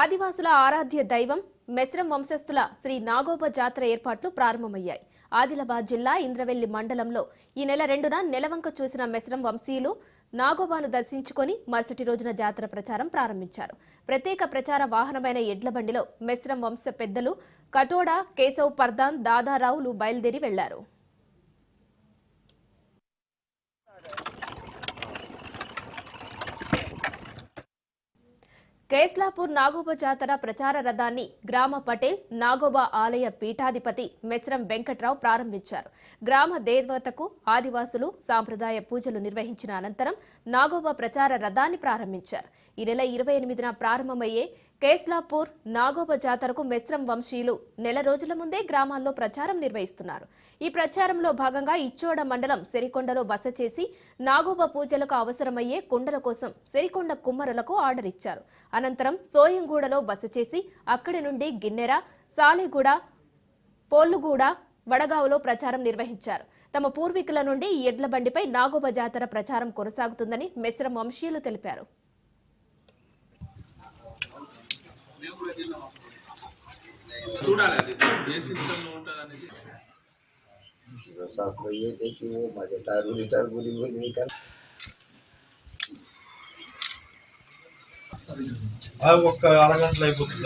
ఆదివాసుల ఆరాధ్య దైవం మెస్రం వంశస్థుల శ్రీ నాగోబ జాతర ఏర్పాట్లు ప్రారంభమయ్యాయి. ఆదిలాబాద్ జిల్లా ఇంద్రవెల్లి మండలంలో ఈ నెల రెండున నెలవంక చూసిన మెస్రం వంశీయులు నాగోబాను దర్శించుకొని మరుసటి రోజున జాతర ప్రచారం ప్రారంభించారు. ప్రత్యేక ప్రచార వాహనమైన ఎడ్ల బండిలో మెస్రం వంశ పెద్దలు కటోడా కేశవ్ పర్దాన్ దాదారావులు బయలుదేరి వెళ్ళారు. కేస్లాపూర్ నాగోబ జాతర ప్రచార రథాన్ని గ్రామ పటేల్ నాగోబ ఆలయ పీఠాధిపతి మెస్రం వెంకట్రావు ప్రారంభించారు. గ్రామ దేవతకు ఆదివాసులు సాంప్రదాయ పూజలు నిర్వహించిన అనంతరం నాగోబ ప్రచార రథాన్ని ప్రారంభించారు. ఈ నెల ఇరవై ఎనిమిదిన ప్రారంభమయ్యే కేస్లాపూర్ నాగోబ జాతరకు మెస్రం వంశీయులు నెల రోజుల ముందే గ్రామాల్లో ప్రచారం నిర్వహిస్తున్నారు. ఈ ప్రచారంలో భాగంగా ఇచ్చోడ మండలం సిరికొండలో బస చేసి నాగోబ పూజలకు అవసరమయ్యే కుండల కోసం సెరికొండ కుమ్మరులకు ఆర్డర్ ఇచ్చారు. అనంతరం సోయంగూడలో బస చేసి అక్కడి నుండి గిన్నెర సాలిగూడ పోల్లుగూడ వడగావులో ప్రచారం నిర్వహించారు. తమ పూర్వీకుల నుండి ఈ ఎడ్ల బండిపై నాగోబ జాతర ప్రచారం కొనసాగుతుందని మెస్రం వంశీయులు తెలిపారు. చూడాలి అది ఏ సిస్టమ్ లో ఉంటుంది అనేది शास्त्र ये थे कि वो माझे टारगुली टारगुली बोली मी का అది ఒక్క అరగంటలో అయిపోతుంది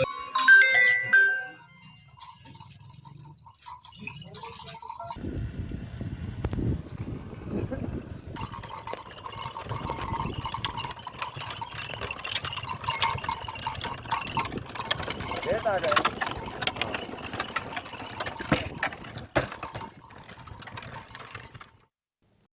लेट आ गए